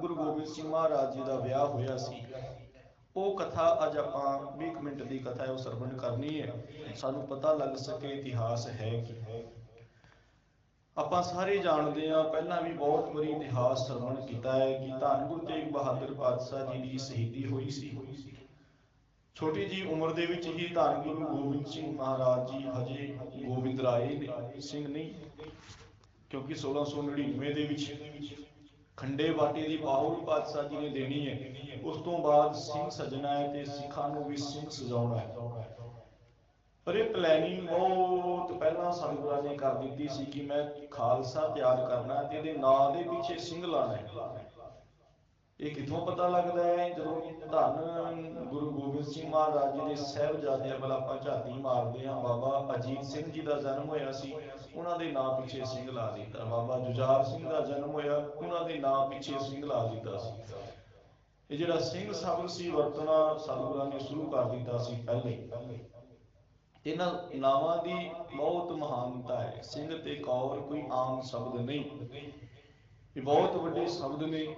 ਗੁਰੂ ਗੋਬਿੰਦ ਸਿੰਘ ਮਹਾਰਾਜ ਜੀ ਦਾ ਵਿਆਹ ਹੋਇਆ ਸੀ। ਉਹ ਕਥਾ ਅੱਜ ਆਪਾਂ 20 ਮਿੰਟ ਦੀ ਕਥਾ ਹੈ, ਉਹ ਸਰਵਣ ਕਰਨੀ ਹੈ। ਸਾਨੂੰ ਪਤਾ ਲੱਗ ਸਕੇ ਇਤਿਹਾਸ ਹੈ ਕੀ। ਆਪਾਂ ਸਾਰੇ ਜਾਣਦੇ ਆ ਪਹਿਲਾਂ ਵੀ ਬਹੁਤ ਵਾਰੀ ਇਤਿਹਾਸ ਸਰਵਣ ਕੀਤਾ ਹੈ ਕਿ ਧੰਨ ਗੁਰੂ ਤੇਗ ਬਹਾਦਰ ਪਾਤਸ਼ਾਹ ਜੀ ਦੀ ਸ਼ਹੀਦੀ ਹੋਈ ਸੀ। ਛੋਟੀ ਜੀ ਉਮਰ ਦੇ ਵਿੱਚ ਹੀ ਧੰਨ ਗੁਰੂ ਗੋਬਿੰਦ ਸਿੰਘ ਮਹਾਰਾਜ ਜੀ ਹਜੇ ਗੋਬਿੰਦ ਰਾਏ ਸਿੰਘ ਨਹੀਂ, ਕਿਉਂਕਿ 1699 ਦੇ ਵਿੱਚ ਖੰਡੇ ਬਾਟੇ ਦੀ ਬਾਹੁਲ ਪਾਤਸ਼ਾਹ ਜੀ ਨੇ ਦੇਣੀ ਹੈ। ਉਸ ਤੋਂ ਬਾਅਦ ਸਿੰਘ ਸਜਣਾ ਹੈ ਤੇ ਸਿੱਖਾਂ ਨੂੰ ਵੀ ਸਿੰਘ ਸਜਾਉਣਾ ਹੈ। ਪਰ ਇਹ ਪਲੈਨਿੰਗ ਬਹੁਤ ਪਹਿਲਾਂ ਸਤਿਗੁਰਾਂ ਨੇ ਕਰ ਦਿੱਤੀ ਸੀ ਕਿ ਮੈਂ ਖਾਲਸਾ ਤਿਆਰ ਕਰਨਾ ਤੇ ਇਹਦੇ ਨਾਂ ਦੇ ਪਿੱਛੇ ਸਿੰਘ ਲਾਣਾ ਹੈ। ਇਹ ਕਿੱਥੋਂ ਪਤਾ ਲੱਗਦਾ ਹੈ? ਜਦੋਂ ਧੰਨ ਗੁਰੂ ਗੋਬਿੰਦ ਸਿੰਘ ਮਹਾਰਾਜ ਜੀ ਦੇ ਸਹਿਬਜ਼ਾਦਿਆਂ ਵੱਲ ਆਪਾਂ ਝਾਤੀ ਮਾਰਦੇ ਹਾਂ, ਬਾਬਾ ਅਜੀਤ ਸਿੰਘ ਜੀ ਦਾ ਜਨਮ ਹੋਇਆ ਸੀ, ਉਹਨਾਂ ਦੇ ਨਾਂ ਪਿੱਛੇ ਸਿੰਘ ਲਾ ਦਿੱਤਾ ਬਾਬਾ ਜੁਝਾਰ ਸਿੰਘ ਦਾ ਜਨਮ ਹੋਇਆ, ਉਹਨਾਂ ਦੇ ਨਾਂ ਪਿੱਛੇ ਸਿੰਘ ਲਾ ਦਿੱਤਾ ਸੀ। ਇਹ ਜਿਹੜਾ ਸਿੰਘ ਸ਼ਬਦ ਸੀ, ਵਰਤਣਾ ਸਤਿਗੁਰਾਂ ਨੇ ਸ਼ੁਰੂ ਕਰ ਦਿੱਤਾ ਸੀ ਪਹਿਲੇ। ਇਹਨਾਂ ਨਾਵਾਂ ਦੀ ਬਹੁਤ ਮਹਾਨਤਾ ਹੈ। ਸਿੰਘ ਤੇ ਕੌਰ ਕੋਈ ਆਮ ਸ਼ਬਦ ਨਹੀਂ। ਇਹ ਬਹੁਤ ਵੱਡੇ ਸ਼ਬਦ ਨੇ।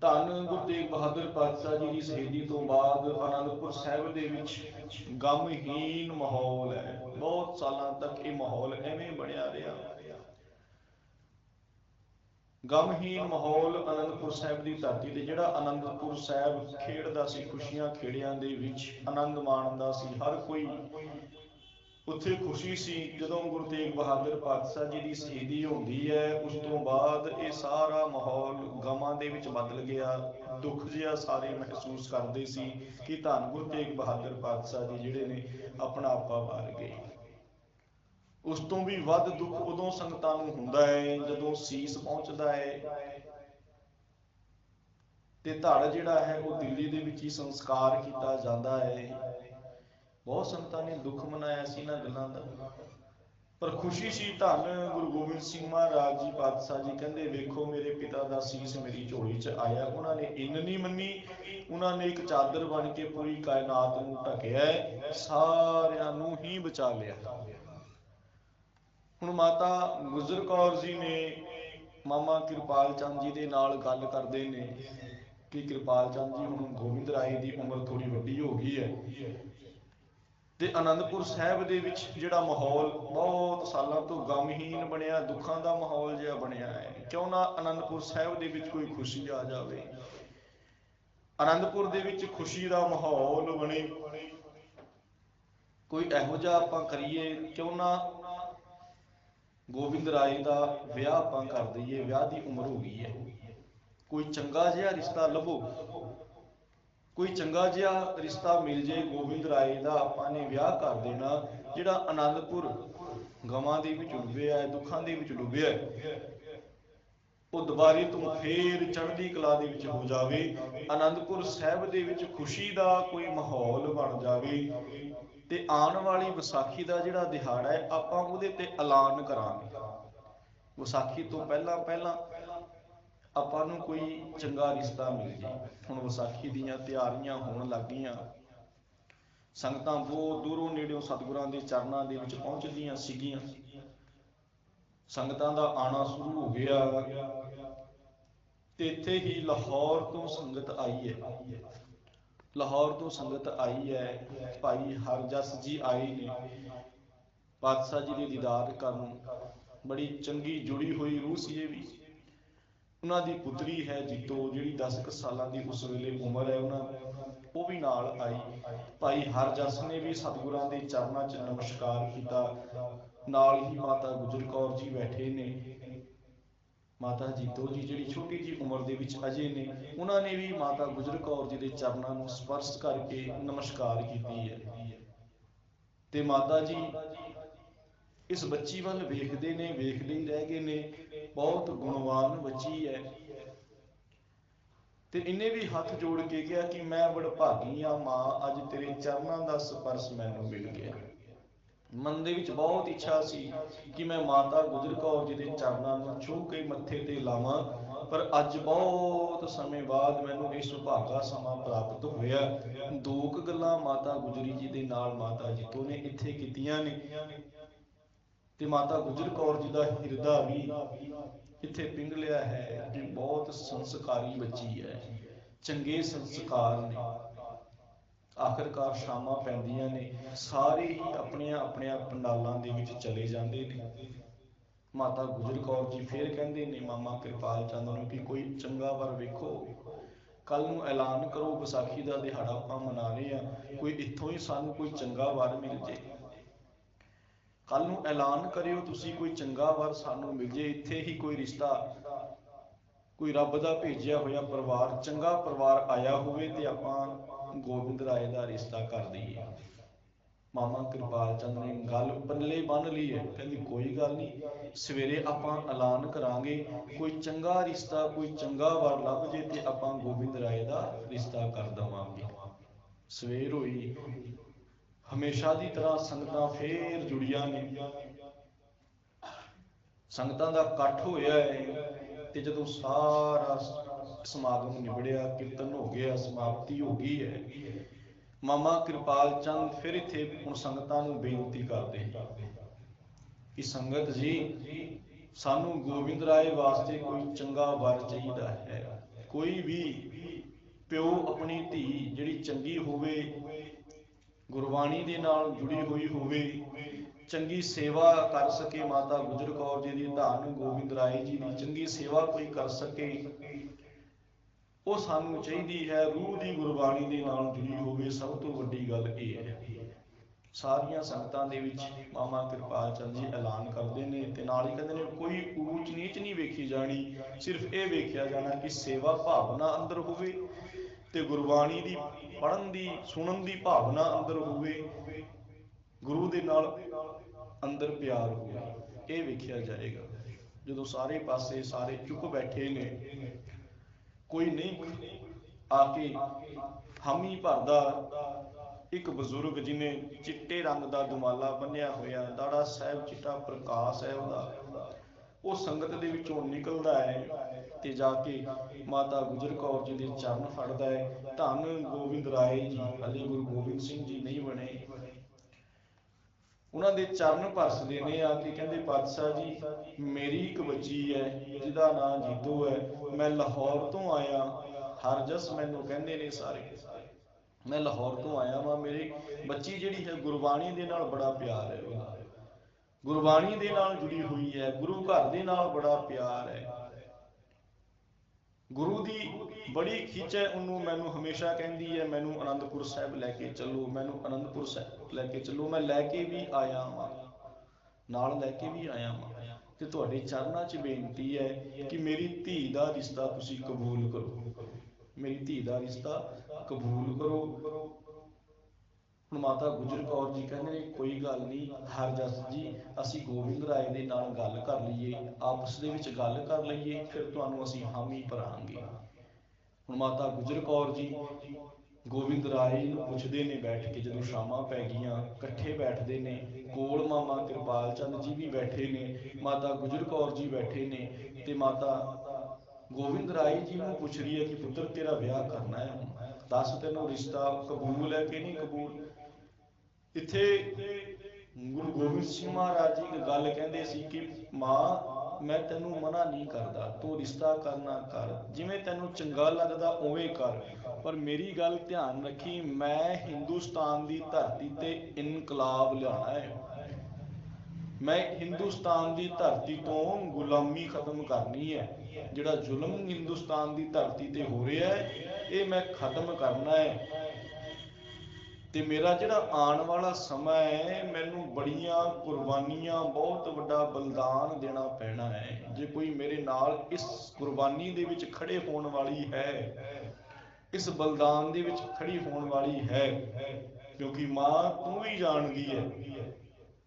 ਧੰਨ ਗੁਰੂ ਤੇਗ ਬਹਾਦਰ ਪਾਤਸ਼ਾਹ ਜੀ ਦੀ ਸ਼ਹੀਦੀ ਤੋਂ ਬਾਅਦ ਆਨੰਦਪੁਰ ਸਾਹਿਬ ਦੇ ਵਿੱਚ ਗਮਹੀਨ ਮਾਹੌਲ ਹੈ। ਬਹੁਤ ਸਾਲਾਂ ਤੱਕ ਇਹ ਮਾਹੌਲ ਐਵੇਂ ਬਣਿਆ ਰਿਹਾ। ਗਮਹੀਨ ਮਾਹੌਲ ਅਨੰਦਪੁਰ ਸਾਹਿਬ ਦੀ ਧਰਤੀ ਤੇ, ਜਿਹੜਾ ਅਨੰਦਪੁਰ ਸਾਹਿਬ ਖੇਡਦਾ ਸੀ, ਖੁਸ਼ੀਆਂ ਖੇੜਿਆਂ ਦੇ ਵਿੱਚ ਆਨੰਦ ਮਾਣਦਾ ਸੀ, ਹਰ ਕੋਈ ਉੱਥੇ ਖੁਸ਼ੀ ਸੀ ਜਦੋਂ ਗੁਰੂ ਤੇਗ ਬਹਾਦਰ ਪਾਤਸ਼ਾਹ ਜੀ ਦੀ ਸ਼ਹੀਦੀ ਹੁੰਦੀ ਹੈ, ਉਸ ਤੋਂ ਬਾਅਦ ਇਹ ਸਾਰਾ ਮਾਹੌਲ ਗਮਾਂ ਦੇ ਵਿੱਚ ਬਦਲ ਗਿਆ, ਦੁੱਖ ਜਿਹਾ ਸਾਰੇ ਮਹਿਸੂਸ ਕਰਦੇ ਸੀ ਕਿ ਧੰਨ ਗੁਰੂ ਤੇਗ ਬਹਾਦਰ ਪਾਤਸ਼ਾਹ ਜੀ ਜਿਹੜੇ ਨੇ ਆਪਣਾ ਆਪਾ ਵਾਰ ਗਏ। ਉਸ ਤੋਂ ਵੀ ਵੱਧ ਦੁੱਖ ਉਦੋਂ ਸੰਗਤਾਂ ਨੂੰ ਹੁੰਦਾ ਹੈ ਜਦੋਂ ਸੀਸ ਪਹੁੰਚਦਾ ਹੈ। ਤੇ ਧੜ ਜਿਹੜਾ ਹੈ, ਉਹ ਦਿੱਲੀ ਦੇ ਵਿੱਚ ਹੀ ਸੰਸਕਾਰ ਕੀਤਾ ਜਾਂਦਾ ਹੈ। ਬਹੁਤ ਸੰਤਾਂ ਨੇ ਦੁੱਖ ਮਨਾਇਆ ਸੀ ਇਹਨਾਂ ਗੱਲਾਂ ਦਾ। ਪਰ ਖੁਸ਼ੀ ਸੀ, ਧੰਨ ਗੁਰੂ ਗੋਬਿੰਦ ਸਿੰਘ ਮਹਾਰਾਜ ਜੀ ਪਾਤਸ਼ਾਹ ਜੀ ਕਹਿੰਦੇ, ਵੇਖੋ ਮੇਰੇ ਪਿਤਾ ਦਾ ਸੀਸ ਮੇਰੀ ਝੋਲੀ 'ਚ ਆਇਆ। ਉਹਨਾਂ ਨੇ ਇੰਨ ਨਹੀਂ ਮੰਨੀ। ਉਹਨਾਂ ਨੇ ਇੱਕ ਚਾਦਰ ਬਣ ਕੇ ਪੂਰੀ ਕਾਇਨਾਤ ਨੂੰ ਢਕਿਆ ਸਾਰਿਆਂ ਨੂੰ ਹੀ ਬਚਾ ਲਿਆ। ਹੁਣ ਮਾਤਾ ਗੁਜਰ ਕੌਰ ਜੀ ਨੇ, ਮਾਮਾ ਕਿਰਪਾਲ ਚੰਦ ਜੀ ਦੇ ਨਾਲ ਗੱਲ ਕਰਦੇ ਨੇ ਕਿ ਕਿਰਪਾਲ ਚੰਦ ਜੀ, ਹੁਣ ਗੋਬਿੰਦ ਰਾਏ ਦੀ ਉਮਰ ਥੋੜੀ ਵੱਡੀ ਹੋ ਗਈ ਹੈ। ਤੇ ਆਨੰਦਪੁਰ ਸਾਹਿਬ ਦੇ ਵਿੱਚ ਜਿਹੜਾ ਮਾਹੌਲ ਬਹੁਤ ਸਾਲਾਂ ਤੋਂ ਗਮਹੀਨ ਬਣਿਆ, ਦੁੱਖਾਂ ਦਾ ਮਾਹੌਲ ਜਿਹਾ ਬਣਿਆ ਹੈ। ਕਿਉਂ ਨਾ ਆਨੰਦਪੁਰ ਸਾਹਿਬ ਦੇ ਵਿੱਚ ਕੋਈ ਖੁਸ਼ੀ ਆ ਜਾਵੇ। ਆਨੰਦਪੁਰ ਦੇ ਵਿੱਚ ਖੁਸ਼ੀ ਦਾ ਮਾਹੌਲ ਬਣੇ। ਕੋਈ ਇਹੋ ਜਿਹਾ ਆਪਾਂ ਕਰੀਏ, ਕਿਉਂ ਨਾ ਗੋਬਿੰਦ ਰਾਏ ਦਾ ਵਿਆਹ ਆਪਾਂ ਕਰ ਦਈਏ, ਵਿਆਹ ਦੀ ਉਮਰ ਹੋ ਗਈ ਹੈ। ਕੋਈ ਚੰਗਾ ਜਿਹਾ ਰਿਸ਼ਤਾ ਲੱਭੋ। ਕੋਈ ਚੰਗਾ ਜਿਹਾ ਰਿਸ਼ਤਾ ਮਿਲ ਜੇ ਗੋਬਿੰਦ ਰਾਏ ਦਾ, ਆਪਾਂ ਨੇ ਵਿਆਹ ਕਰ ਦੇਣਾ, ਜਿਹੜਾ ਆਨੰਦਪੁਰ ਗਮਾਂ ਦੇ ਵਿੱਚ ਡੁੱਬਿਆ ਹੈ, ਦੁੱਖਾਂ ਦੇ ਵਿੱਚ ਡੁੱਬਿਆ ਹੈ, ਉਹ ਦੁਬਾਰੇ ਤੋਂ ਫੇਰ ਚੜ੍ਹਦੀ ਕਲਾ ਦੇ ਵਿੱਚ ਹੋ ਜਾਵੇ ਆਨੰਦਪੁਰ ਸਾਹਿਬ ਦੇ ਵਿੱਚ ਖੁਸ਼ੀ ਦਾ ਕੋਈ ਮਾਹੌਲ ਬਣ ਜਾਵੇ, ਤੇ ਆਉਣ ਵਾਲੀ ਵਿਸਾਖੀ ਦਾ ਜਿਹੜਾ ਦਿਹਾੜਾ ਹੈ, ਆਪਾਂ ਉਹਦੇ ਤੇ ਐਲਾਨ ਕਰਾਂਗੇ। ਵਿਸਾਖੀ ਤੋਂ ਪਹਿਲਾਂ ਪਹਿਲਾਂ ਆਪਾਂ ਨੂੰ ਕੋਈ ਚੰਗਾ ਰਿਸ਼ਤਾ ਮਿਲ ਜੇ। ਹੁਣ ਵਿਸਾਖੀ ਦੀਆਂ ਤਿਆਰੀਆਂ ਹੋਣ ਲੱਗੀਆਂ ਸੰਗਤਾਂ ਬਹੁਤ ਦੂਰੋਂ ਨੇੜਿਓਂ ਸਤਿਗੁਰਾਂ ਦੇ ਚਰਨਾਂ ਦੇ ਵਿੱਚ ਪਹੁੰਚਦੀਆਂ ਸੀਗੀਆਂ। ਸੰਗਤਾਂ ਦਾ ਆਣਾ ਸ਼ੁਰੂ ਹੋ ਗਿਆ। ਤੇ ਇੱਥੇ ਹੀ ਲਾਹੌਰ ਤੋਂ ਸੰਗਤ ਆਈ ਹੈ। ਲਾਹੌਰ ਤੋਂ ਸੰਗਤ ਆਈ ਹੈ। ਭਾਈ ਹਰਜਸ ਜੀ ਆਏ ਨੇ। ਪਾਤਸ਼ਾਹ ਜੀ ਦੇ ਦੀਦਾਰ ਕਰਨ। ਬੜੀ ਚੰਗੀ ਜੁੜੀ ਹੋਈ ਰੂਹ ਸੀ ਇਹ ਵੀ। ਉਹਨਾਂ ਦੀ ਪੁੱਤਰੀ ਹੈ ਜੀਤੋ, ਜਿਹੜੀ 10 ਕੁ ਸਾਲਾਂ ਦੀ ਉਸ ਵੇਲੇ ਉਮਰ ਹੈ ਉਹਨਾਂ ਉਹ ਵੀ ਨਾਲ ਆਈ। ਭਾਈ ਹਰਜਸ ਨੇ ਵੀ ਸਤਿਗੁਰਾਂ ਦੇ ਚਰਨਾਂ 'ਚ ਨਮਸਕਾਰ ਕੀਤਾ। ਨਾਲ ਹੀ ਮਾਤਾ ਗੁਜਰ ਕੌਰ ਜੀ ਬੈਠੇ ਨੇ। ਮਾਤਾ ਜੀਤੋ ਜੀ, ਜਿਹੜੀ ਛੋਟੀ ਜੀ ਉਮਰ ਦੇ ਵਿੱਚ ਅਜੇ ਨੇ, ਉਹਨਾਂ ਨੇ ਵੀ ਮਾਤਾ ਗੁਜਰ ਕੌਰ ਜੀ ਦੇ ਚਰਨਾਂ ਨੂੰ ਸਪਰਸ਼ ਕਰਕੇ ਨਮਸਕਾਰ ਕੀਤੀ ਹੈ। ਤੇ ਮਾਤਾ ਜੀ, ਇਸ ਬੱਚੀ ਵੱਲ ਵੇਖਦੇ ਨੇ, ਵੇਖਦੇ ਹੀ ਰਹਿ ਗਏ ਨੇ। ਬਹੁਤ ਗੁਣਵਾਨ ਬੱਚੀ ਹੈ। ਤੇ ਇਹਨੇ ਵੀ ਹੱਥ ਜੋੜ ਕੇ ਕਿਹਾ ਕਿ ਮੈਂ ਬੜ ਆ ਮਾਂ, ਅੱਜ ਤੇਰੇ ਚਰਨਾਂ ਦਾ ਸਪਰਸ਼ ਮੈਨੂੰ ਮਿਲ ਗਿਆ। ਮਨ ਦੇ ਵਿੱਚ ਬਹੁਤ ਇੱਛਾ ਸੀ ਕਿ ਮੈਂ ਮਾਤਾ ਗੁਜਰ ਕੌਰ ਜੀ ਦੇ ਚਰਨਾਂ ਨੂੰ ਛੂਹ ਕੇ ਮੱਥੇ ਤੇ ਲਾਵਾਂ, ਪਰ ਅੱਜ ਬਹੁਤ ਸਮੇਂ ਬਾਅਦ ਮੈਨੂੰ ਇਹ ਸੁਭਾਗਾ ਸਮਾਂ ਪ੍ਰਾਪਤ ਹੋਇਆ। ਦੋ ਕੁ ਗੱਲਾਂ ਮਾਤਾ ਗੁਜਰੀ ਜੀ ਦੇ ਨਾਲ ਮਾਤਾ ਜੀਤੋ ਨੇ ਇੱਥੇ ਕੀਤੀਆਂ ਨੇ। ਤੇ ਮਾਤਾ ਗੁਜਰ ਕੌਰ ਜੀ ਦਾ ਹਿਰਦਾ ਵੀ ਇੱਥੇ ਪਿੰਗਲਿਆ ਹੈ ਕਿ ਬਹੁਤ ਸੰਸਕਾਰੀ ਬੱਚੀ ਹੈ। ਚੰਗੇ ਸੰਸਕਾਰ ਨੇ। ਆਖਰਕਾਰ ਸ਼ਾਮਾਂ ਪੈਂਦੀਆਂ ਨੇ। ਸਾਰੇ ਹੀ ਆਪਣੇ ਆਪਣੇ ਪੰਡਾਲਾਂ ਦੇ ਵਿੱਚ ਚਲੇ ਜਾਂਦੇ ਨੇ। ਮਾਤਾ ਗੁਜਰ ਕੌਰ ਜੀ ਫੇਰ ਕਹਿੰਦੇ ਨੇ, ਮਾਮਾ ਕਿਰਪਾਲ ਚੰਦ ਨੂੰ ਕਿ ਕੋਈ ਚੰਗਾ ਵਰ ਵੇਖੋ। ਕੱਲ ਨੂੰ ਐਲਾਨ ਕਰੋ, ਵਿਸਾਖੀ ਦਾ ਦਿਹਾੜਾ ਆਪਾਂ ਮਨਾ ਰਹੇ ਆ ਕੋਈ ਇੱਥੋਂ ਹੀ ਸਾਨੂੰ ਕੋਈ ਚੰਗਾ ਵਰ ਮਿਲ ਜੇ। ਕੱਲ ਨੂੰ ਐਲਾਨ ਕਰਿਓ, ਤੁਸੀਂ ਕੋਈ ਚੰਗਾ ਵਰ ਸਾਨੂੰ ਮਿਲ ਜੇ। ਇੱਥੇ ਹੀ ਕੋਈ ਰਿਸ਼ਤਾ ਕੋਈ ਰੱਬ ਦਾ ਭੇਜਿਆ ਹੋਇਆ ਪਰਿਵਾਰ, ਚੰਗਾ ਪਰਿਵਾਰ ਆਇਆ ਹੋਵੇ ਤੇ ਆਪਾਂ ਗੋਬਿੰਦ ਰਾਏ ਦਾ ਰਿਸ਼ਤਾ ਕਰ ਦਈਏ। ਮਾਮਾ ਕਿਰਪਾਲ ਚੰਦ ਨੇ ਗੱਲ ਪੱਲੇ ਬੰਨ ਲਈ ਹੈ, ਕਹਿੰਦੀ ਕੋਈ ਗੱਲ ਨਹੀਂ, ਸਵੇਰੇ ਆਪਾਂ ਐਲਾਨ ਕਰਾਂਗੇ। ਕੋਈ ਚੰਗਾ ਰਿਸ਼ਤਾ, ਕੋਈ ਚੰਗਾ ਵਰ ਲੱਭ ਜੇ ਤੇ ਆਪਾਂ ਗੋਬਿੰਦ ਰਾਏ ਦਾ ਰਿਸ਼ਤਾ ਕਰ ਦਵਾਂਗੇ। ਸਵੇਰ ਹੋਈ ਹਮੇਸ਼ਾ ਦੀ ਤਰ੍ਹਾਂ ਸੰਗਤਾਂ ਫੇਰ ਜੁੜੀਆਂ ਨੇ। ਸੰਗਤਾਂ ਦਾ ਇਕੱਠ ਹੋਇਆ ਹੈ ਤੇ ਜਦੋਂ ਸਾਰਾ ਸਮਾਗਮ ਨਿਬੜਿਆ, ਕੀਰਤਨ ਹੋ ਗਿਆ, ਸਮਾਪਤੀ ਹੋ ਗਈ ਹੈ ਮਾਮਾ ਕਿਰਪਾਲ ਚੰਦ ਫਿਰ ਇੱਥੇ ਹੁਣ ਸੰਗਤਾਂ ਨੂੰ ਬੇਨਤੀ ਕਰਦੇ ਕਿ ਸੰਗਤ ਜੀ, ਸਾਨੂੰ ਗੋਬਿੰਦ ਰਾਏ ਵਾਸਤੇ ਕੋਈ ਚੰਗਾ ਵਰ ਚਾਹੀਦਾ ਹੈ। ਕੋਈ ਵੀ ਪਿਓ ਆਪਣੀ ਧੀ ਜਿਹੜੀ ਚੰਗੀ ਹੋਵੇ ਗੁਰਬਾਣੀ ਦੇ ਨਾਲ ਜੁੜੀ ਹੋਈ ਹੋਵੇ, ਚੰਗੀ ਸੇਵਾ ਕਰ ਸਕੇ ਮਾਤਾ ਗੁਜਰ ਕੌਰ ਜੀ ਦੀ, ਧੰਨ ਗੋਬਿੰਦ ਰਾਏ ਜੀ ਦੀ, ਚੰਗੀ ਸੇਵਾ ਕੋਈ ਕਰ ਸਕੇ, ਉਹ ਸਾਨੂੰ ਚਾਹੀਦੀ ਹੈ ਰੂਹ ਦੀ ਗੁਰਬਾਣੀ ਦੇ ਨਾਲ ਜੁੜੀ ਹੋਵੇ। ਸਭ ਤੋਂ ਵੱਡੀ ਗੱਲ ਇਹ ਹੈ, ਸਾਰੀਆਂ ਸੰਗਤਾਂ ਦੇ ਵਿੱਚ ਮਾਮਾ ਕਿਰਪਾਲ ਚੰਦ ਜੀ ਐਲਾਨ ਕਰਦੇ ਨੇ ਤੇ ਨਾਲ ਹੀ ਕਹਿੰਦੇ ਨੇ, ਕੋਈ ਊਚ ਨੀਚ ਨਹੀਂ ਵੇਖੀ ਜਾਣੀ, ਸਿਰਫ ਇਹ ਵੇਖਿਆ ਜਾਣਾ ਕਿ ਸੇਵਾ ਭਾਵਨਾ ਅੰਦਰ ਹੋਵੇ ਤੇ ਗੁਰਬਾਣੀ ਦੀ ਪੜਨ ਦੀ, ਸੁਣਨ ਦੀ ਭਾਵਨਾ ਅੰਦਰ ਹੋਵੇ, ਗੁਰੂ ਦੇ ਨਾਲ ਅੰਦਰ ਪਿਆਰ ਹੋਵੇ, ਇਹ ਵੇਖਿਆ ਜਾਏਗਾ। ਜਦੋਂ ਸਾਰੇ ਪਾਸੇ ਸਾਰੇ ਚੁੱਪ ਬੈਠੇ ਨੇ, ਕੋਈ ਨਹੀਂ ਆ ਕੇ ਹਾਮੀ ਭਰਦਾ ਇੱਕ ਬਜ਼ੁਰਗ ਜਿਨੇ ਚਿੱਟੇ ਰੰਗ ਦਾ ਦੁਮਾਲਾ ਬੰਨਿਆ ਹੋਇਆ, ਦਾੜਾ ਸਾਹਿਬ, ਚਿੱਟਾ ਪ੍ਰਕਾਸ਼ ਹੈ ਉਹਦਾ। ਉਹ ਸੰਗਤ ਦੇ ਵਿੱਚੋਂ ਨਿਕਲਦਾ ਹੈ। ਤੇ ਜਾ ਕੇ ਮਾਤਾ ਗੁਜਰ ਕੌਰ ਜੀ ਦੇ ਚਰਨ ਫੜਦਾ ਹੈ। ਧੰਨ ਗੋਬਿੰਦ ਰਾਏ ਜੀ, ਹਲੇ ਗੁਰੂ ਗੋਬਿੰਦ ਸਿੰਘ ਜੀ ਨਹੀਂ ਬਣੇ। ਉਹਨਾਂ ਦੇ ਚਰਨ ਭਰਸਦੇ ਨੇ ਆ ਕੇ ਕਹਿੰਦੇ, ਪਾਤਸ਼ਾਹ ਜੀ, ਮੇਰੀ ਇੱਕ ਬੱਚੀ ਹੈ, ਜਿਹਦਾ ਨਾਮ ਜੀਤੋ ਹੈ। ਮੈਂ ਲਾਹੌਰ ਤੋਂ ਆਇਆ। ਹਰਜਸ ਮੈਨੂੰ ਕਹਿੰਦੇ ਨੇ ਸਾਰੇ। ਮੈਂ ਲਾਹੌਰ ਤੋਂ ਆਇਆ ਵਾਂ। ਮੇਰੀ ਬੱਚੀ ਜਿਹੜੀ ਹੈ, ਗੁਰਬਾਣੀ ਦੇ ਨਾਲ ਬੜਾ ਪਿਆਰ ਹੈ। ਗੁਰਬਾਣੀ ਦੇ ਨਾਲ ਜੁੜੀ ਹੋਈ ਹੈ। ਗੁਰੂ ਘਰ ਦੇ ਨਾਲ ਬੜਾ ਪਿਆਰ ਹੈ। ਗੁਰੂ ਦੀ ਬੜੀ ਖਿੱਚ ਹੈ, ਉਹਨੂੰ ਮੈਨੂੰ ਹਮੇਸ਼ਾ ਕਹਿੰਦੀ ਹੈ, ਮੈਨੂੰ ਅਨੰਦਪੁਰ ਸਾਹਿਬ ਲੈ ਕੇ ਚੱਲੋ, ਮੈਨੂੰ ਅਨੰਦਪੁਰ ਸਾਹਿਬ ਲੈ ਕੇ ਚੱਲੋ, ਮੈਂ ਲੈ ਕੇ ਵੀ ਆਇਆ ਹਾਂ ਨਾਲ ਲੈ ਕੇ ਵੀ ਆਇਆ ਹਾਂ ਤੇ ਤੁਹਾਡੇ ਚਰਨਾਂ 'ਚ ਬੇਨਤੀ ਹੈ ਕਿ ਮੇਰੀ ਧੀ ਦਾ ਰਿਸ਼ਤਾ ਤੁਸੀਂ ਕਬੂਲ ਕਰੋ। ਮੇਰੀ ਧੀ ਦਾ ਰਿਸ਼ਤਾ ਕਬੂਲ ਕਰੋ। ਹੁਣ ਮਾਤਾ ਗੁਜਰ ਕੌਰ ਜੀ ਕਹਿੰਦੇ ਨੇ, ਕੋਈ ਗੱਲ ਨਹੀਂ, ਹਰਜਸ ਜੀ, ਅਸੀਂ ਗੋਬਿੰਦ ਰਾਏ ਦੇ ਨਾਲ ਗੱਲ ਕਰ ਲਈਏ, ਆਪਸ ਦੇ ਵਿੱਚ ਗੱਲ ਕਰ ਲਈਏ, ਫਿਰ ਤੁਹਾਨੂੰ ਅਸੀਂ ਹਾਮੀ ਭਰਾਂਗੇ। ਹੁਣ ਮਾਤਾ ਗੁਜਰ ਕੌਰ ਜੀ, ਗੋਬਿੰਦ ਰਾਏ ਨੂੰ ਪੁੱਛਦੇ ਨੇ ਬੈਠ ਕੇ, ਜਦੋਂ ਸ਼ਾਮਾਂ ਪੈ ਗਈਆਂ, ਇਕੱਠੇ ਬੈਠਦੇ ਨੇ, ਕੋਲ ਮਾਮਾ ਕਿਰਪਾਲ ਚੰਦ ਜੀ ਵੀ ਬੈਠੇ ਨੇ, ਮਾਤਾ ਗੁਜਰ ਕੌਰ ਜੀ ਬੈਠੇ ਨੇ, ਤੇ ਮਾਤਾ ਗੋਬਿੰਦ ਰਾਏ ਜੀ ਨੂੰ ਪੁੱਛ ਰਹੀ ਹੈ ਕਿ ਪੁੱਤਰ, ਤੇਰਾ ਵਿਆਹ ਕਰਨਾ ਹੈ ਹੁਣ? ਦੱਸ ਤੈਨੂੰ ਰਿਸ਼ਤਾ ਕਬੂਲ ਹੈ ਕਿ ਨਹੀਂ ਕਬੂਲ? ਇੱਥੇ ਗੁਰੂ ਗੋਬਿੰਦ ਸਿੰਘ ਮਹਾਰਾਜ ਜੀ ਇੱਕ ਗੱਲ ਕਹਿੰਦੇ ਸੀ ਕਿ ਮਾਂ, ਮੈਂ ਤੈਨੂੰ ਮਨਾ ਨਹੀਂ ਕਰਦਾ, ਤੂੰ ਰਿਸ਼ਤਾ ਕਰਨਾ ਕਰ, ਜਿਵੇਂ ਤੈਨੂੰ ਚੰਗਾ ਲੱਗਦਾ ਉਵੇਂ ਕਰ। ਪਰ ਮੇਰੀ ਗੱਲ ਧਿਆਨ ਰੱਖੀ, ਮੈਂ ਹਿੰਦੁਸਤਾਨ ਦੀ ਧਰਤੀ ਤੇ ਇਨਕਲਾਬ ਲਿਆਣਾ ਹੈ। ਮੈਂ ਹਿੰਦੁਸਤਾਨ ਦੀ ਧਰਤੀ ਤੋਂ ਗੁਲਾਮੀ ਖਤਮ ਕਰਨੀ ਹੈ। ਜਿਹੜਾ ਜ਼ੁਲਮ ਹਿੰਦੁਸਤਾਨ ਦੀ ਧਰਤੀ ਤੇ ਹੋ ਰਿਹਾ ਹੈ, ਇਹ ਮੈਂ ਖਤਮ ਕਰਨਾ ਹੈ। ਤੇ ਮੇਰਾ ਜਿਹੜਾ ਆਉਣ ਵਾਲਾ ਸਮਾਂ ਹੈ, ਮੈਨੂੰ ਬੜੀਆਂ ਕੁਰਬਾਨੀਆਂ, ਬਹੁਤ ਵੱਡਾ ਬਲਿਦਾਨ ਦੇਣਾ ਪੈਣਾ ਹੈ। ਜੇ ਕੋਈ ਮੇਰੇ ਨਾਲ ਇਸ ਕੁਰਬਾਨੀ ਦੇ ਵਿੱਚ ਖੜੇ ਹੋਣ ਵਾਲੀ ਹੈ, ਇਸ ਬਲਿਦਾਨ ਦੇ ਵਿੱਚ ਖੜੀ ਹੋਣ ਵਾਲੀ ਹੈ, ਕਿਉਂਕਿ ਮਾਂ ਤੂੰ ਵੀ ਜਾਣਦੀ ਹੈ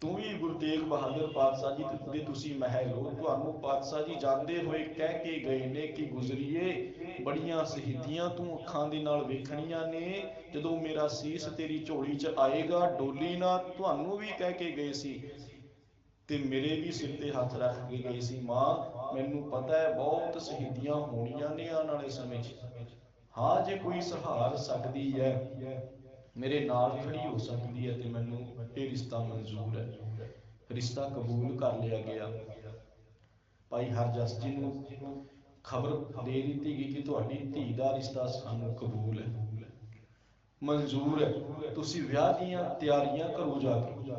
ਤੂੰ ਵੀ ਗੁਰੂ ਤੇਗ ਬਹਾਦਰ ਪਾਤਸ਼ਾਹ ਜੀ ਦੇ ਤੁਸੀਂ ਮਹਿਲ ਹੋ। ਤੁਹਾਨੂੰ ਪਾਤਸ਼ਾਹ ਜੀ ਜਾਂਦੇ ਹੋਏ ਕਹਿ ਕੇ ਗਏ ਨੇ ਕਿ ਗੁਜ਼ਰੀਏ, ਬੜੀਆਂ ਸ਼ਹੀਦੀਆਂ ਤੂੰ ਅੱਖਾਂ ਦੇ ਨਾਲ ਵੇਖਣੀਆਂ ਨੇ। ਜਦੋਂ ਮੇਰਾ ਸੀਸ ਤੇਰੀ ਝੋਲੀ 'ਚ ਆਏਗਾ, ਡੋਲੀ ਨਾ ਤੁਹਾਨੂੰ ਵੀ ਕਹਿ ਕੇ ਗਏ ਸੀ। ਤੇ ਮੇਰੇ ਵੀ ਸਿਰ ਤੇ ਹੱਥ ਰੱਖ ਕੇ ਗਏ ਸੀ। ਮਾਂ, ਮੈਨੂੰ ਪਤਾ ਹੈ ਬਹੁਤ ਸ਼ਹੀਦੀਆਂ ਹੋਣੀਆਂ ਨੇ ਆਉਣ ਵਾਲੇ ਸਮੇਂ 'ਚ। ਹਾਂ, ਜੇ ਕੋਈ ਸਹਾਰ ਸਕਦੀ ਹੈ ਮੇਰੇ ਨਾਲ ਖੜੀ ਹੋ ਸਕਦੀ ਹੈ ਤੇ ਮੈਨੂੰ ਇਹ ਰਿਸ਼ਤਾ ਮਨਜ਼ੂਰ ਹੈ। ਰਿਸ਼ਤਾ ਕਬੂਲ ਕਰ ਲਿਆ ਗਿਆ। ਭਾਈ ਹਰਜਸ ਜੀ ਨੂੰ ਖਬਰ ਦੇ ਦਿੱਤੀ ਗਈ ਕਿ ਤੁਹਾਡੀ ਧੀ ਦਾ ਰਿਸ਼ਤਾ ਸਾਨੂੰ ਕਬੂਲ ਹੈ। ਮਨਜ਼ੂਰ ਹੈ। ਤੁਸੀਂ ਵਿਆਹ ਦੀਆਂ ਤਿਆਰੀਆਂ ਕਰੋ ਜਾ ਕੇ।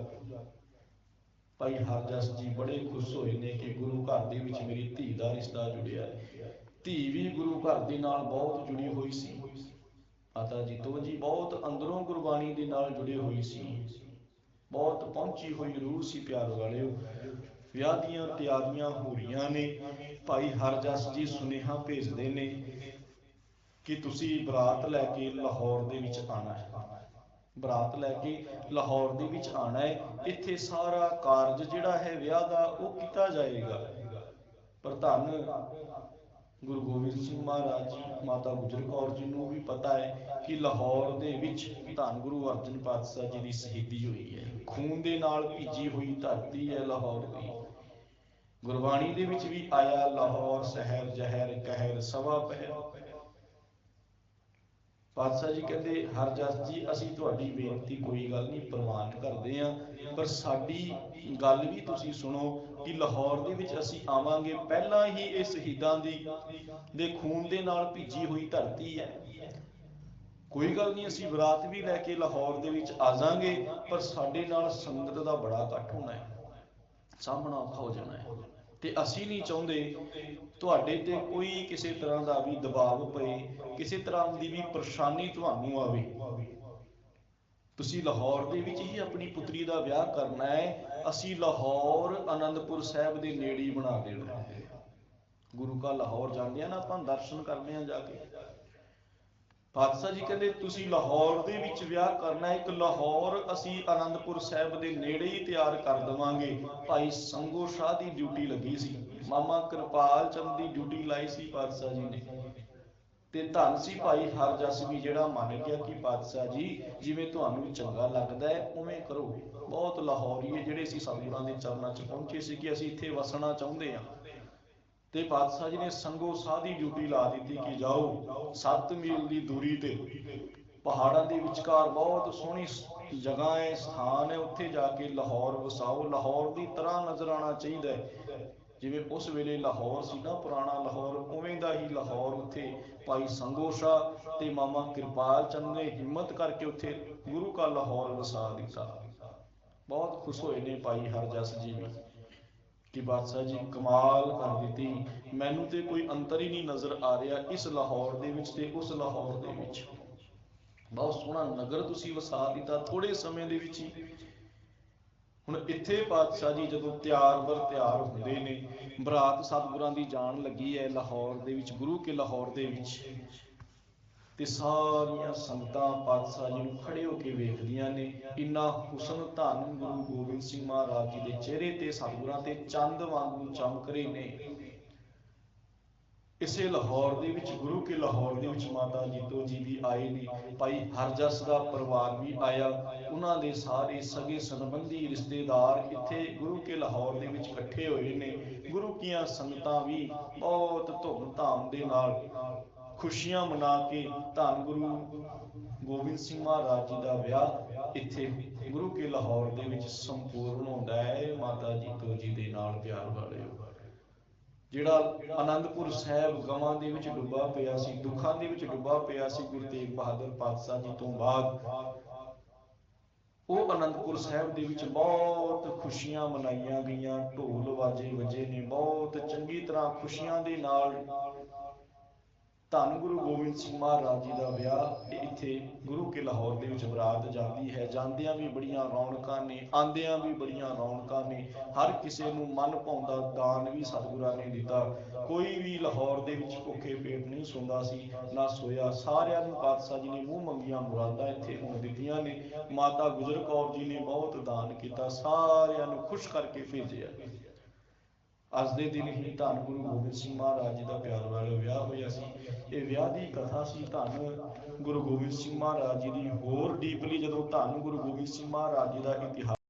ਭਾਈ ਹਰਜਸ ਜੀ ਬੜੇ ਖੁਸ਼ ਹੋਏ ਨੇ ਕਿ ਗੁਰੂ ਘਰ ਦੇ ਵਿੱਚ ਮੇਰੀ ਧੀ ਦਾ ਰਿਸ਼ਤਾ ਜੁੜਿਆ ਹੈ। ਧੀ ਵੀ ਗੁਰੂ ਘਰ ਦੇ ਨਾਲ ਬਹੁਤ ਜੁੜੀ ਹੋਈ ਸੀ। ਮਾਤਾ ਜੀ ਤੋਂ ਜੀ ਬਹੁਤ ਅੰਦਰੋਂ ਗੁਰਬਾਣੀ ਦੇ ਨਾਲ ਜੁੜੇ ਹੋਏ ਸੀ। ਬਹੁਤ ਪਹੁੰਚੀ ਹੋਈ ਰੂਹ ਸੀ ਪਿਆਰ ਵਾਲਿਓ। ਵਿਆਹ ਦੀਆਂ ਤਿਆਰੀਆਂ ਹੋ ਰਹੀਆਂ ਨੇ। ਭਾਈ ਹਰਜਸ ਜੀ ਸੁਨੇਹਾ ਭੇਜਦੇ ਨੇ ਕਿ ਤੁਸੀਂ ਬਰਾਤ ਲੈ ਕੇ ਲਾਹੌਰ ਦੇ ਵਿੱਚ ਆਣਾ ਹੈ। ਬਰਾਤ ਲੈ ਕੇ ਲਾਹੌਰ ਦੇ ਵਿੱਚ ਆਣਾ ਹੈ। ਇੱਥੇ ਸਾਰਾ ਕਾਰਜ ਜਿਹੜਾ ਹੈ ਵਿਆਹ ਦਾ ਉਹ ਕੀਤਾ ਜਾਏਗਾ। ਪਰ ਧੰਨ ਗੁਰੂ ਗੋਬਿੰਦ ਸਿੰਘ ਮਹਾਰਾਜ, ਮਾਤਾ ਗੁਜਰ ਕੌਰ ਜੀ ਨੂੰ ਵੀ ਪਤਾ ਹੈ ਕਿ ਲਾਹੌਰ ਦੇ ਵਿੱਚ ਧੰਨ ਗੁਰੂ ਅਰਜਨ ਪਾਤਸ਼ਾਹ ਜੀ ਦੀ ਸ਼ਹੀਦੀ ਹੋਈ ਹੈ। ਖੂਨ ਦੇ ਨਾਲ ਭੀਜੀ ਹੋਈ ਧਰਤੀ ਹੈ ਲਾਹੌਰ ਦੀ। ਗੁਰਬਾਣੀ ਦੇ ਵਿੱਚ ਵੀ ਆਇਆ, ਲਾਹੌਰ ਸ਼ਹਿਰ ਜ਼ਹਿਰ, ਕਹਿਰ ਸਵਾ ਪਹਿਰ ਪਾਤਸ਼ਾਹ ਜੀ ਕਹਿੰਦੇ ਹਰਜਸ ਜੀ, ਅਸੀਂ ਤੁਹਾਡੀ ਬੇਨਤੀ ਕੋਈ ਗੱਲ ਨਹੀਂ ਪ੍ਰਵਾਨ ਕਰਦੇ ਆ ਪਰ ਸਾਡੀ ਗੱਲ ਵੀ ਤੁਸੀਂ ਸੁਣੋ ਕਿ ਲਾਹੌਰ ਦੇ ਵਿੱਚ ਅਸੀਂ ਆਵਾਂਗੇ। ਪਹਿਲਾਂ ਹੀ ਇਹ ਸ਼ਹੀਦਾਂ ਦੀ, ਦੇ ਖੂਨ ਦੇ ਨਾਲ ਭਿੱਜੀ ਹੋਈ ਧਰਤੀ ਹੈ। ਕੋਈ ਗੱਲ ਨਹੀਂ, ਅਸੀਂ ਬਰਾਤ ਵੀ ਲੈ ਕੇ ਲਾਹੌਰ ਦੇ ਵਿੱਚ ਆ ਜਾਾਂਗੇ ਪਰ ਸਾਡੇ ਨਾਲ ਸੰਗਤ ਦਾ ਬੜਾ ਇਕੱਠ ਹੋਣਾ ਹੈ। ਸਾਹਮਣਾ ਔਖਾ ਹੋ ਜਾਣਾ ਹੈ। ਤੇ ਅਸੀਂ ਨਹੀਂ ਚਾਹੁੰਦੇ ਤੁਹਾਡੇ ਤੇ ਕੋਈ ਕਿਸੇ ਤਰ੍ਹਾਂ ਦਾ ਵੀ ਦਬਾਅ ਪਏ, ਕਿਸੇ ਤਰ੍ਹਾਂ ਦੀ ਵੀ ਪਰੇਸ਼ਾਨੀ ਤੁਹਾਨੂੰ ਆਵੇ। ਤੁਸੀਂ ਲਾਹੌਰ ਦੇ ਵਿੱਚ ਹੀ ਆਪਣੀ ਪੁੱਤਰੀ ਦਾ ਵਿਆਹ ਕਰਨਾ ਹੈ, ਅਸੀਂ ਲਾਹੌਰ ਆਨੰਦਪੁਰ ਸਾਹਿਬ ਦੇ ਨੇੜੇ ਬਣਾ ਦੇਣਾ ਹੈ। ਗੁਰੂ ਕਾ ਲਾਹੌਰ ਜਾਂਦੇ ਆ ਨਾ, ਆਪਾਂ ਦਰਸ਼ਨ ਕਰਦੇ ਆ ਜਾ ਕੇ। ਪਾਤਸ਼ਾਹ ਜੀ ਕਹਿੰਦੇ, ਤੁਸੀਂ ਲਾਹੌਰ ਦੇ ਵਿੱਚ ਵਿਆਹ ਕਰਨਾ ਹੈ। ਇੱਕ ਲਾਹੌਰ ਅਸੀਂ ਆਨੰਦਪੁਰ ਸਾਹਿਬ ਦੇ ਨੇੜੇ ਹੀ ਤਿਆਰ ਕਰ ਦਵਾਂਗੇ। ਭਾਈ ਸੰਗੋ ਸ਼ਾਹ ਦੀ ਡਿਊਟੀ ਲੱਗੀ ਸੀ। ਮਾਮਾ ਕਿਰਪਾਲ ਚੰਦ ਦੀ ਡਿਊਟੀ ਲਾਈ ਸੀ ਪਾਤਸ਼ਾਹ ਜੀ ਨੇ। ਤੇ ਧੰਨ ਸੀ ਭਾਈ ਹਰਜਸ ਵੀ ਜਿਹੜਾ ਮੰਨ ਗਿਆ ਕਿ ਪਾਤਸ਼ਾਹ ਜੀ, ਜਿਵੇਂ ਤੁਹਾਨੂੰ ਚੰਗਾ ਲੱਗਦਾ ਹੈ, ਉਵੇਂ ਕਰੋ। ਬਹੁਤ ਲਾਹੌਰੀਏ ਜਿਹੜੇ ਸੀ ਸਤਿਗੁਰਾਂ ਦੇ ਚਰਨਾਂ 'ਚ ਪਹੁੰਚੇ ਸੀ ਕਿ ਅਸੀਂ ਇੱਥੇ ਵਸਣਾ ਚਾਹੁੰਦੇ ਹਾਂ। ਤੇ ਪਾਤਸ਼ਾਹ ਜੀ ਨੇ ਸੰਗੋ ਸਾਹ ਦੀ ਡਿਊਟੀ ਲਾ ਦਿੱਤੀ ਕਿ ਜਾਓ 7 ਮੀਲ ਦੀ ਦੂਰੀ ਤੇ। ਪਹਾੜਾਂ ਦੇ ਵਿਚਕਾਰ ਬਹੁਤ ਸੋਹਣੀ ਜਗ੍ਹਾ ਹੈ, ਸਥਾਨ ਹੈ। ਉੱਥੇ ਜਾ ਕੇ ਲਾਹੌਰ ਵਸਾਓ। ਲਾਹੌਰ ਦੀ ਤਰ੍ਹਾਂ ਨਜ਼ਰ ਆਉਣਾ ਚਾਹੀਦਾ ਹੈ। ਜਿਵੇਂ ਉਸ ਵੇਲੇ ਲਾਹੌਰ ਸੀ ਨਾ, ਪੁਰਾਣਾ ਲਾਹੌਰ, ਉਵੇਂ ਦਾ ਹੀ ਲਾਹੌਰ ਉੱਥੇ ਭਾਈ ਸੰਗੋ ਸ਼ਾਹ ਤੇ ਮਾਮਾ ਕਿਰਪਾਲ ਚੰਦ ਨੇ ਹਿੰਮਤ ਕਰਕੇ ਉੱਥੇ ਗੁਰੂ ਕਾ ਲਾਹੌਰ ਵਸਾ ਦਿੱਤਾ। ਬਹੁਤ ਖੁਸ਼ ਹੋਏ ਨੇ ਭਾਈ ਹਰਜਸ ਜੀ ਵੀ। ਕਿ ਬਾਦਸ਼ਾਹ ਜੀ ਕਮਾਲ ਕਰ ਦਿੱਤੀ। ਮੈਨੂੰ ਤੇ ਕੋਈ ਅੰਤਰ ਹੀ ਨਹੀਂ ਨਜ਼ਰ ਆ ਰਿਹਾ ਇਸ ਲਾਹੌਰ ਦੇ ਵਿੱਚ ਤੇ ਉਸ ਲਾਹੌਰ ਦੇ ਵਿੱਚ। ਬਹੁਤ ਸੋਹਣਾ ਨਗਰ ਤੁਸੀਂ ਵਸਾ ਦਿੱਤਾ ਥੋੜੇ ਸਮੇਂ ਦੇ ਵਿੱਚ ਹੀ। ਹੁਣ ਇੱਥੇ ਪਾਤਸ਼ਾਹ ਜੀ ਜਦੋਂ ਤਿਆਰ ਬਰ ਤਿਆਰ ਹੁੰਦੇ ਨੇ, ਬਰਾਤ ਸਤਿਗੁਰਾਂ ਦੀ ਜਾਣ ਲੱਗੀ ਹੈ ਲਾਹੌਰ ਦੇ ਵਿੱਚ, ਗੁਰੂ ਕੇ ਲਾਹੌਰ ਦੇ ਵਿੱਚ। ਤੇ ਸਾਰੀਆਂ ਸੰਗਤਾਂ, ਪਾਤਸ਼ਾਹ ਜੀ ਨੂੰ ਖੜੇ ਹੋ ਕੇ ਵੇਖਦੀਆਂ ਨੇ। ਇੰਨਾ ਹੁਸਨ ਧੰਨ ਗੁਰੂ ਗੋਬਿੰਦ ਸਿੰਘ ਮਹਾਰਾਜ ਜੀ ਦੇ ਚਿਹਰੇ ਤੇ, ਸਤਿਗੁਰਾਂ ਤੇ ਚੰਦ ਵਾਂਗੂ ਚਮਕ ਰਹੇ ਨੇ। ਇਸੇ ਲਾਹੌਰ ਦੇ ਵਿੱਚ, ਗੁਰੂ ਕੇ ਲਾਹੌਰ ਦੇ ਵਿੱਚ ਮਾਤਾ ਜੀਤੋ ਜੀ ਵੀ ਆਏ ਨੇ। ਭਾਈ ਹਰਜਸ ਦਾ ਪਰਿਵਾਰ ਵੀ ਆਇਆ। ਉਹਨਾਂ ਦੇ ਸਾਰੇ ਸਗੇ ਸੰਬੰਧੀ ਰਿਸ਼ਤੇਦਾਰ ਇੱਥੇ ਗੁਰੂ ਕੇ ਲਾਹੌਰ ਦੇ ਵਿੱਚ ਇਕੱਠੇ ਹੋਏ ਨੇ। ਗੁਰੂ ਕੀਆਂ ਸੰਗਤਾਂ ਵੀ ਬਹੁਤ ਧੂਮ-ਧਾਮ ਦੇ ਨਾਲ ਖੁਸ਼ੀਆਂ ਮਨਾ ਕੇ ਧੰਨ ਗੁਰੂ ਗੋਬਿੰਦ ਸਿੰਘ ਮਹਾਰਾਜ ਜੀ ਦਾ ਵਿਆਹ ਇੱਥੇ ਗੁਰੂ ਕੇ ਲਾਹੌਰ ਦੇ ਵਿੱਚ ਸੰਪੂਰਨ ਹੁੰਦਾ ਹੈ। ਮਾਤਾ ਜੀਤੋ ਜੀ ਦੇ ਨਾਲ ਪਿਆਰ ਵਾਲਿਓ ਜਿਹੜਾ ਆਨੰਦਪੁਰ ਸਾਹਿਬ ਗਵਾਂ ਦੇ ਵਿੱਚ ਡੁੱਬਾ ਪਿਆ ਸੀ, ਦੁੱਖਾਂ ਦੇ ਵਿੱਚ ਡੁੱਬਾ ਪਿਆ ਸੀ, ਗੁਰੂ ਤੇਗ ਬਹਾਦਰ ਪਾਤਸ਼ਾਹ ਜੀ ਤੋਂ ਬਾਅਦ, ਉਹ ਅਨੰਦਪੁਰ ਸਾਹਿਬ ਦੇ ਵਿੱਚ ਬਹੁਤ ਖੁਸ਼ੀਆਂ ਮਨਾਈਆਂ ਗਈਆਂ। ਢੋਲ ਵਾਜੇ ਵਜੇ ਨੇ, ਬਹੁਤ ਚੰਗੀ ਤਰ੍ਹਾਂ ਖੁਸ਼ੀਆਂ ਦੇ ਨਾਲ ਧੰਨ ਗੁਰੂ ਗੋਬਿੰਦ ਸਿੰਘ ਮਹਾਰਾਜ ਜੀ ਦਾ ਵਿਆਹ ਇੱਥੇ ਗੁਰੂ ਕੇ ਲਾਹੌਰ ਦੇ ਵਿੱਚ ਬਰਾਤ ਜਾਂਦੀ ਹੈ। ਜਾਂਦਿਆਂ ਵੀ ਬੜੀਆਂ ਰੌਣਕਾਂ ਨੇ, ਆਂਦਿਆਂ ਵੀ ਬੜੀਆਂ ਰੌਣਕਾਂ ਨੇ। ਹਰ ਕਿਸੇ ਨੂੰ ਮਨ ਭਾਉਂਦਾ, ਦਾਨ ਵੀ ਸਤਿਗੁਰਾਂ ਨੇ ਦਿੱਤਾ। ਕੋਈ ਵੀ ਲਾਹੌਰ ਦੇ ਵਿੱਚ ਭੁੱਖੇ ਪੇਟ ਨਹੀਂ ਸੌਂਦਾ ਸੀ, ਨਾ ਸੋਇਆ। ਸਾਰਿਆਂ ਨੂੰ ਪਾਤਸ਼ਾਹ ਜੀ ਨੇ ਮੂੰਹ ਮੰਗੀਆਂ ਮੁਰਾਦਾਂ ਇੱਥੇ ਹੋਣ ਦਿੱਤੀਆਂ ਨੇ। ਮਾਤਾ ਗੁਜਰ ਕੌਰ ਜੀ ਨੇ ਬਹੁਤ ਦਾਨ ਕੀਤਾ। ਸਾਰਿਆਂ ਨੂੰ ਖੁਸ਼ ਕਰਕੇ ਭੇਜਿਆ। ਅੱਜ ਦੇ ਦਿਨ ਹੀ ਧੰਨ ਗੁਰੂ ਗੋਬਿੰਦ ਸਿੰਘ ਮਹਾਰਾਜ ਜੀ ਦਾ ਪਿਆਰ ਵਾਲਾ ਵਿਆਹ ਹੋਇਆ ਸੀ। ਇਹ ਵਿਆਹ ਦੀ ਕਥਾ ਸੀ, ਧੰਨ ਗੁਰੂ ਗੋਬਿੰਦ ਸਿੰਘ ਮਹਾਰਾਜ ਜੀ ਦੀ। ਹੋਰ ਡੀਪਲੀ ਜਦੋਂ ਧੰਨ ਗੁਰੂ ਗੋਬਿੰਦ ਸਿੰਘ ਮਹਾਰਾਜ ਜੀ ਦਾ ਇਤਿਹਾਸ